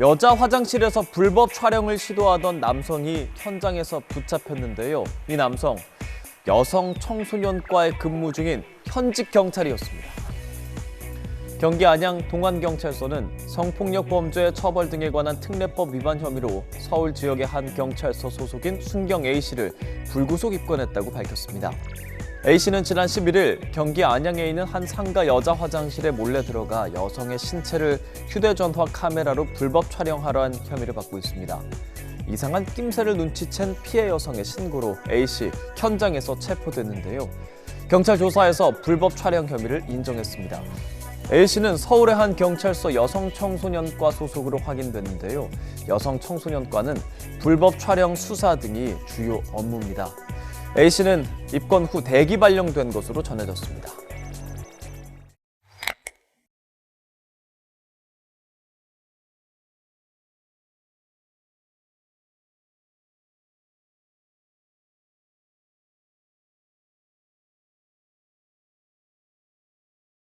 여자 화장실에서 불법 촬영을 시도하던 남성이 현장에서 붙잡혔는데요. 이 남성 여성 청소년과에 근무 중인 현직 경찰이었습니다. 경기 안양 동안경찰서는 성폭력 범죄 처벌 등에 관한 특례법 위반 혐의로 서울 지역의 한 경찰서 소속인 순경 A 씨를 불구속 입건했다고 밝혔습니다. A 씨는 지난 11일 경기 안양에 있는 한 상가 여자 화장실에 몰래 들어가 여성의 신체를 휴대전화 카메라로 불법 촬영하려 한 혐의를 받고 있습니다. 이상한 낌새를 눈치챈 피해 여성의 신고로 A 씨 현장에서 체포됐는데요. 경찰 조사에서 불법 촬영 혐의를 인정했습니다. A 씨는 서울의 한 경찰서 여성청소년과 소속으로 확인됐는데요. 여성청소년과는 불법 촬영 수사 등이 주요 업무입니다. A 씨는 입건 후 대기 발령된 것으로 전해졌습니다.